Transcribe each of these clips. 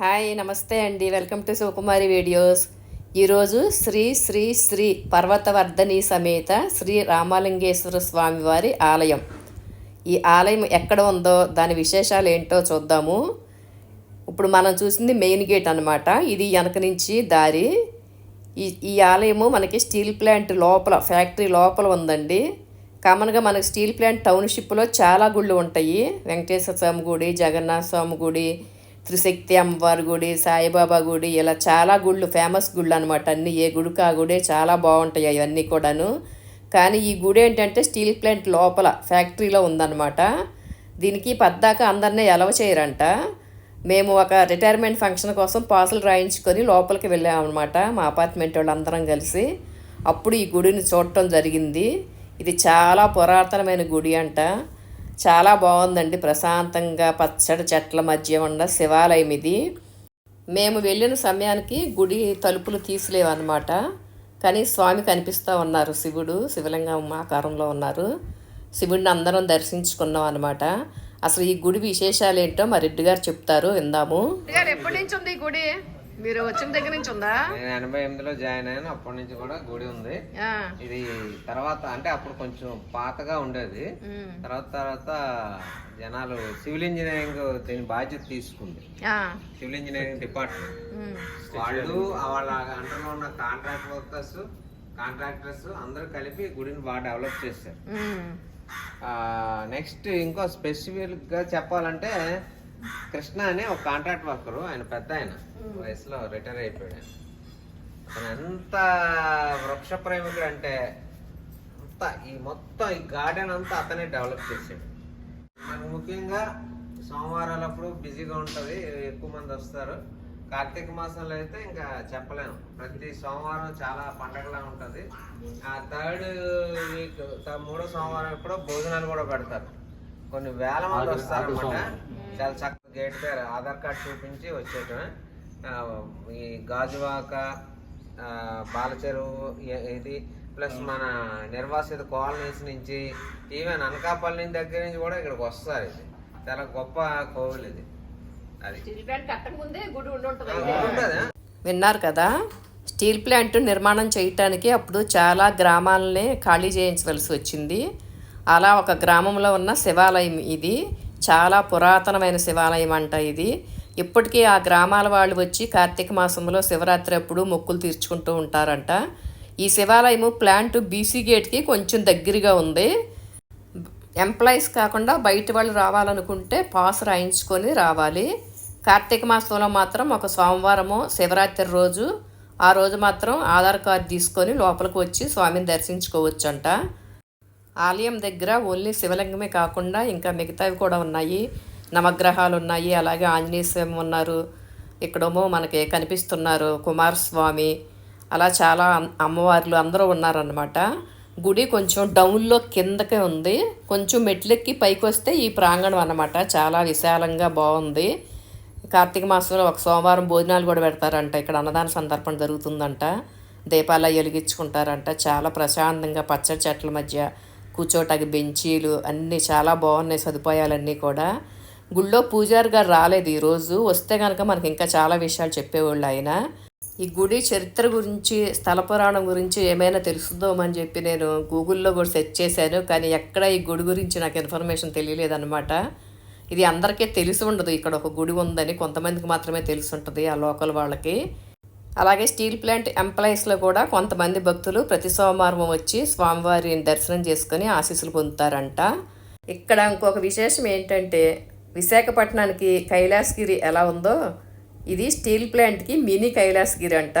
Hi నమస్తే అండి. Welcome to Sukumari videos. ఈరోజు శ్రీ శ్రీ శ్రీ పర్వతవర్ధని సమేత శ్రీ రామలింగేశ్వర స్వామి వారి ఆలయం. ఈ ఆలయం ఎక్కడ ఉందో దాని విశేషాలు ఏంటో చూద్దాము. ఇప్పుడు మనం చూసింది మెయిన్ గేట్ అనమాట ఇది వెనక నుంచి దారి. ఈ ఈ ఆలయము మనకి స్టీల్ ప్లాంట్ లోపల ఫ్యాక్టరీ లోపల ఉందండి. కామన్గా మనకి స్టీల్ ప్లాంట్ టౌన్షిప్లో చాలా గుళ్ళు ఉంటాయి. వెంకటేశ్వర స్వామి గుడి జగన్నాథ స్వామి గుడి త్రిశక్తి అమ్మవారి గుడి సాయిబాబా గుడి ఇలా చాలా గుళ్ళు ఫేమస్ గుళ్ళు అనమాట అన్ని ఏ గుడికి ఆ గుడే చాలా బాగుంటాయి అవన్నీ కూడాను. కానీ ఈ గుడి ఏంటంటే స్టీల్ ప్లాంట్ లోపల ఫ్యాక్టరీలో ఉందన్నమాట. దీనికి పద్దాక అందరినీ ఎలవ చేయరంట. మేము ఒక రిటైర్మెంట్ ఫంక్షన్ కోసం పాసులు రాయించుకొని లోపలికి వెళ్ళామన్నమాట మా అపార్ట్మెంట్ వాళ్ళందరం కలిసి. అప్పుడు ఈ గుడిని చూడటం జరిగింది. ఇది చాలా పురాతనమైన గుడి అంట. చాలా బాగుందండి. ప్రశాంతంగా పచ్చడి చెట్ల మధ్య ఉన్న శివాలయం ఇది. మేము వెళ్ళిన సమయానికి గుడి తలుపులు తీసిలేవన్నమాట. కానీ స్వామి కనిపిస్తూ ఉన్నారు. శివుడు శివలింగం ఆకారంలో ఉన్నారు. శివుడిని అందరం దర్శించుకున్నాం అనమాట అసలు ఈ గుడి విశేషాలు ఏంటో మా రెడ్డి గారు చెప్తారు. విందాము. ఎప్పటి నుంచి ఉంది ఈ గుడి? మీరు వచ్చిన దగ్గర నుంచి ఉందా? నేను ఎనభై ఎనిమిదిలో జాయిన్ అయ్యాను. అప్పటి నుంచి కూడా గుడి ఉంది. ఇది తర్వాత అంటే అప్పుడు కొంచెం పాతగా ఉండేది. తర్వాత తర్వాత జనాలు సివిల్ ఇంజనీరింగ్ దీని బాధ్యత తీసుకుంది. Civil engineering department. వాళ్ళు వాళ్ళ అంటలో ఉన్న కాంట్రాక్ట్ వర్కర్స్ కాంట్రాక్టర్స్ అందరూ కలిపి గుడిని బాగా డెవలప్ చేశారు. నెక్స్ట్ ఇంకో స్పెసిఫిక్గా చెప్పాలంటే కృష్ణ అని ఒక కాంట్రాక్ట్ వర్కరు ఆయన పెద్ద ఆయన. వయసులో రిటైర్ అయిపోయాడు. ఆయన. ఎంత వృక్ష ప్రేమికుడు అంటే అంత ఈ మొత్తం ఈ గార్డెన్ అంతా అతనే డెవలప్ చేశాడు. మనకు ముఖ్యంగా సోమవారాలప్పుడు బిజీగా ఉంటుంది ఎక్కువ మంది వస్తారు. కార్తీక మాసంలో అయితే ఇంకా చెప్పలేము ప్రతి సోమవారం చాలా పండగలా ఉంటుంది. ఆ థర్డ్ వీక్ మూడో సోమవారం ఎప్పుడో భోజనాలు కూడా పెడతారు. కొన్ని వేల మంది వస్తారు అనమాట చాలా చక్కగా గేట్ పేరు ఆధార్ కార్డ్ చూపించి వచ్చేయటం ఈ గాజువాక బాలచెరువు ఇది ప్లస్ మన నిర్వాసిత కాలనీస్ నుంచి ఈవెన్ అనకాపల్లి దగ్గర నుంచి కూడా ఇక్కడికి వస్తారు ఇది. చాలా గొప్ప కోవిల్ ఇది. అది. గుడి ఉంటుందా. విన్నారు కదా స్టీల్ ప్లాంట్ నిర్మాణం చేయటానికి అప్పుడు చాలా గ్రామాలని ఖాళీ చేయించవలసి వచ్చింది. అలా ఒక గ్రామంలో ఉన్న శివాలయం ఇది. చాలా పురాతనమైన శివాలయం అంట ఇది. ఇప్పటికీ ఆ గ్రామాల వాళ్ళు వచ్చి కార్తీక మాసంలో శివరాత్రి అప్పుడు మొక్కులు తీర్చుకుంటూ ఉంటారంట. ఈ శివాలయము ప్లాంట్ బీసీ గేట్కి కొంచెం దగ్గరగా ఉంది. ఎంప్లాయీస్ కాకుండా బయట వాళ్ళు రావాలనుకుంటే పాస్ రాయించుకొని రావాలి. కార్తీక మాసంలో మాత్రం ఒక సోమవారము శివరాత్రి రోజు ఆ రోజు మాత్రం ఆధార్ కార్డు తీసుకొని లోపలికి వచ్చి స్వామిని దర్శించుకోవచ్చంట. ఆలయం దగ్గర ఓన్లీ శివలింగమే కాకుండా ఇంకా మిగతావి కూడా ఉన్నాయి. నవగ్రహాలు ఉన్నాయి అలాగే ఆంజనేయ స్వామి ఉన్నారు. ఇక్కడేమో మనకి కనిపిస్తున్నారు కుమారస్వామి. అలా చాలా అమ్- అమ్మవార్లు అందరూ ఉన్నారనమాట గుడి కొంచెం డౌన్లో కిందకే ఉంది. కొంచెం మెట్లెక్కి పైకి వస్తే ఈ ప్రాంగణం అన్నమాట. చాలా విశాలంగా బాగుంది. కార్తీక మాసంలో ఒక సోమవారం భోజనాలు కూడా పెడతారంట. ఇక్కడ అన్నదాన సందర్భం జరుగుతుందంట. దీపాలు వెలిగించుకుంటారంట. చాలా ప్రశాంతంగా పచ్చడి చెట్ల మధ్య కూర్చోటానికి బెంచీలు అన్నీ చాలా బాగున్నాయి సదుపాయాలన్నీ కూడా. గుళ్ళో పూజారి గారు రాలేదు ఈరోజు. వస్తే కనుక మనకి ఇంకా చాలా విషయాలు చెప్పేవాళ్ళు ఆయన. ఈ గుడి చరిత్ర గురించి స్థల పురాణం గురించి ఏమైనా తెలుస్తుందోమని చెప్పి నేను గూగుల్లో కూడా సెర్చ్ చేశాను. కానీ ఎక్కడ ఈ గుడి గురించి నాకు ఇన్ఫర్మేషన్ తెలియలేదన్నమాట. ఇది అందరికీ తెలిసి ఉండదు. ఇక్కడ ఒక గుడి ఉందని కొంతమందికి మాత్రమే తెలిసి ఉంటుంది ఆ లోకల్ వాళ్ళకి. అలాగే స్టీల్ ప్లాంట్ ఎంప్లాయీస్లో కూడా కొంతమంది భక్తులు ప్రతి సోమవారం వచ్చి స్వామివారిని దర్శనం చేసుకుని ఆశీస్సులు పొందుతారంట. ఇక్కడ ఇంకొక విశేషం ఏంటంటే విశాఖపట్నానికి కైలాసగిరి ఎలా ఉందో ఇది స్టీల్ ప్లాంట్కి మినీ కైలాసగిరి అంట.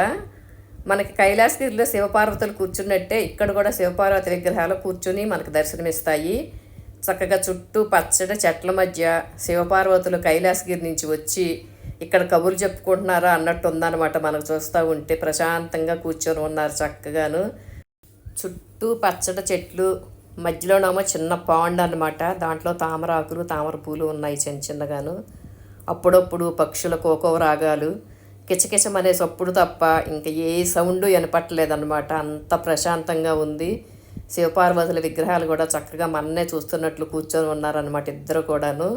మనకి కైలాసగిరిలో శివపార్వతులు కూర్చున్నట్టే ఇక్కడ కూడా శివపార్వతి విగ్రహాలు కూర్చుని మనకు దర్శనమిస్తాయి. చక్కగా చుట్టూ పచ్చడి చెట్ల మధ్య శివపార్వతులు కైలాసగిరి నుంచి వచ్చి ఇక్కడ కబుర్లు చెప్పుకుంటున్నారా అన్నట్టు ఉందన్నమాట మనకు చూస్తూ ఉంటే. ప్రశాంతంగా కూర్చొని ఉన్నారు చక్కగాను. చుట్టూ పచ్చడి చెట్లు మధ్యలోనేమో చిన్న పాండ్ అన్నమాట. దాంట్లో తామర ఆకులు తామర పూలు ఉన్నాయి చిన్న చిన్నగాను. అప్పుడప్పుడు పక్షుల కోకో రాగాలు. కిచకిచమనే సప్పుడు తప్ప ఇంకా ఏ సౌండ్ వినపట్టలేదన్నమాట. అంత ప్రశాంతంగా ఉంది. శివపార్వతుల విగ్రహాలు కూడా చక్కగా మన్నే చూస్తున్నట్లు కూర్చొని ఉన్నారనమాట ఇద్దరు కూడాను.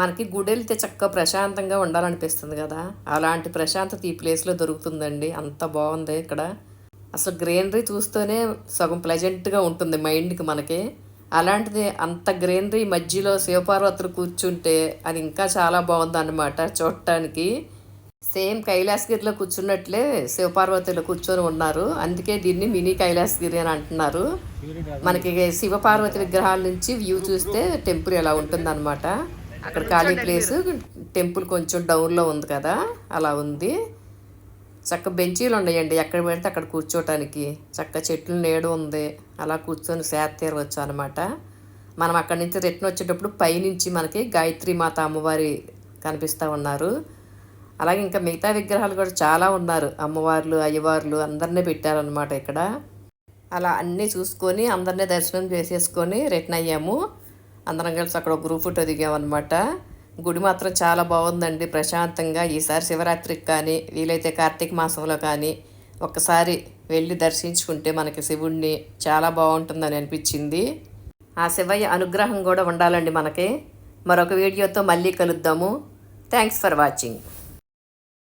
మనకి గుడి వెళ్తే చక్కగా ప్రశాంతంగా ఉండాలనిపిస్తుంది కదా. అలాంటి ప్రశాంతత ఈ ప్లేస్లో దొరుకుతుందండి. అంత బాగుంది ఇక్కడ. అసలు గ్రీనరీ చూస్తూనే సగం ప్లెజెంట్గా ఉంటుంది మైండ్కి మనకి. అలాంటిది అంత గ్రీనరీ మధ్యలో శివపార్వతులు కూర్చుంటే అది ఇంకా చాలా బాగుంది అనమాట చూడటానికి. సేమ్ కైలాసగిరిలో కూర్చున్నట్లే శివపార్వతులు కూర్చొని ఉన్నారు. అందుకే దీన్ని మినీ కైలాసగిరి అని అంటున్నారు. మనకి శివపార్వతి విగ్రహాల నుంచి వ్యూ చూస్తే టెంపుల్ ఎలా ఉంటుందన్నమాట. అక్కడ ఖాళీ ప్లేస్ టెంపుల్ కొంచెం డౌన్లో ఉంది కదా అలా ఉంది. చక్క బెంచీలు ఉన్నాయండి ఎక్కడ పెడితే అక్కడ కూర్చోటానికి. చక్క చెట్లు నీడ ఉంది అలా కూర్చొని సేద తీరవచ్చు అనమాట మనం అక్కడి నుంచి రిటర్న్ వచ్చేటప్పుడు పైనుంచి మనకి గాయత్రి మాత అమ్మవారి కనిపిస్తూ ఉన్నారు. అలాగే ఇంకా మిగతా విగ్రహాలు కూడా చాలా ఉన్నారు. అమ్మవార్లు అయ్యవార్లు అందరినీ పెట్టారనమాట ఇక్కడ. అలా అన్నీ చూసుకొని అందరినీ దర్శనం చేసేసుకొని రిటర్న్ అయ్యాము. అందరం కలిసి అక్కడ ఒక గ్రూప్ ఫోటో దిగామన్నమాట. గుడి మాత్రం చాలా బాగుందండి. ప్రశాంతంగా ఈసారి శివరాత్రికి కానీ వీలైతే కార్తీక మాసంలో కానీ ఒక్కసారి వెళ్ళి దర్శించుకుంటే మనకి శివుణ్ణి చాలా బాగుంటుందని అనిపించింది. ఆ శివయ్య అనుగ్రహం కూడా ఉండాలండి మనకి. మరొక వీడియోతో మళ్ళీ కలుద్దాము. Thanks for watching